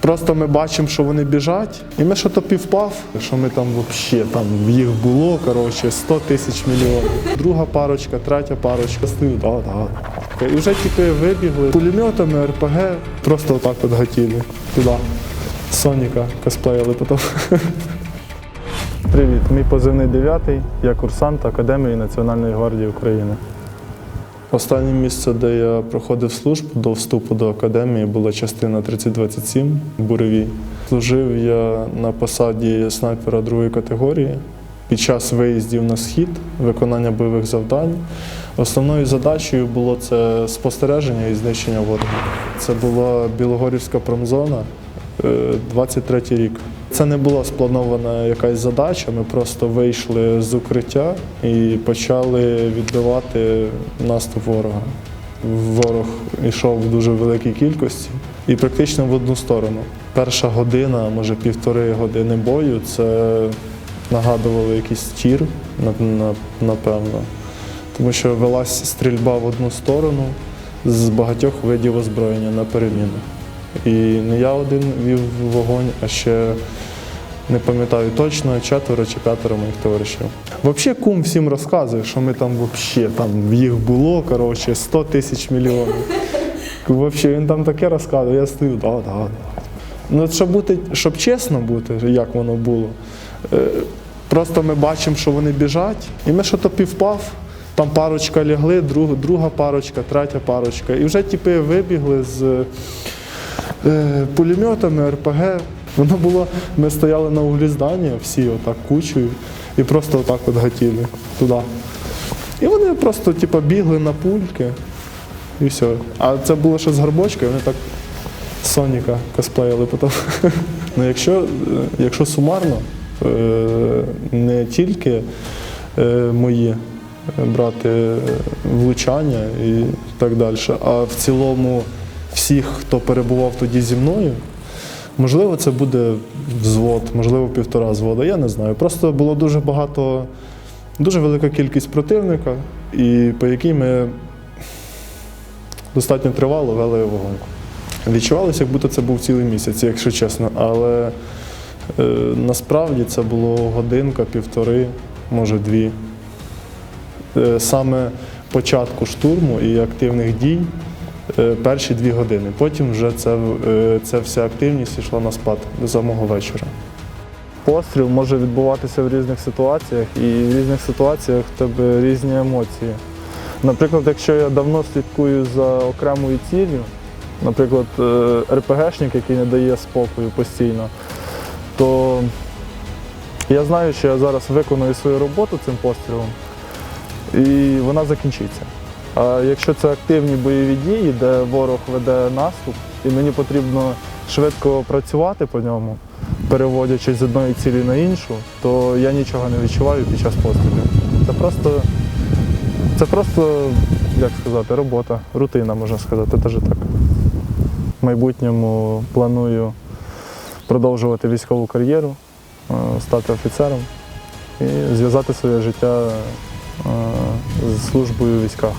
Просто ми бачимо, що вони біжать, і ми що то півпав, що ми там взагалі там їх було коротше 100 тисяч мільйонів. Друга парочка, третя парочка. Да. І вже тільки вибігли пулеметами, РПГ, просто отак от гатіли туди. Соніка косплеїли потім. Привіт, мій позивний дев'ятий. Я курсант Академії Національної гвардії України. Останнє місце, де я проходив службу до вступу до академії, була частина 3027 Буревій. Служив я на посаді снайпера другої категорії. Під час виїздів на схід, виконання бойових завдань. Основною задачею було це спостереження і знищення ворога. Це була Білогорівська промзона, е, 23 рік. Це не була спланована якась задача. Ми просто вийшли з укриття і почали відбивати наступ ворога. Ворог йшов в дуже великій кількості і практично в одну сторону. Перша година, може півтори години бою, це нагадувало якийсь тір, на- на- напевно. Тому що велась стрільба в одну сторону з багатьох видів озброєння на переміну. І не я один вів вогонь, а ще не пам'ятаю точно, четверо чи п'ятеро моїх товаришів. Взагалі кум всім розказує, що ми там взагалі там їх було коротше, 100 тисяч мільйонів. Взагалі він там таке розказує, я стою, да, да, да. Ну, щоб бути, щоб чесно бути, як воно було. е, Просто ми бачимо, що вони біжать, і ми що то півпав. Там парочка лягли, друг, друга парочка, третя парочка. І вже типи вибігли з пулеметами, РПГ. Воно було, ми стояли на углі здання, всі отак кучею, і просто отак от гатіли туди. І вони просто типу, бігли на пульки і все. А це було ще з горбочкою, вони так Соніка косплеїли потім. ну, якщо, е, якщо сумарно, е, не тільки е, мої е, брати влучання і так далі, а в цілому всіх, хто перебував тоді зі мною, можливо, це буде взвод, можливо, півтора взвода, я не знаю. Просто було дуже багато, дуже велика кількість противника, і по якій ми достатньо тривало вели вогонь. Відчувалося, як будто це був цілий місяць, якщо чесно. Але е, насправді це було годинка, півтори, може дві. Е, саме початку штурму і активних дій перші дві години. Потім вже це, е, ця вся активність йшла на спад до самого вечора. Постріл може відбуватися в різних ситуаціях, і в різних ситуаціях в тебе різні емоції. Наприклад, якщо я давно слідкую за окремою ціллю, наприклад, е, РПГшник, який не дає спокою постійно, то я знаю, що я зараз виконую свою роботу цим пострілом, і вона закінчиться. Якщо це активні бойові дії, де ворог веде наступ, і мені потрібно швидко працювати по ньому, переводячись з одної цілі на іншу, то я нічого не відчуваю під час пострілів. Це просто, це просто, як сказати, робота, рутина, можна сказати, теж так. В майбутньому планую продовжувати військову кар'єру, е, стати офіцером і зв'язати своє життя е, з службою в військах.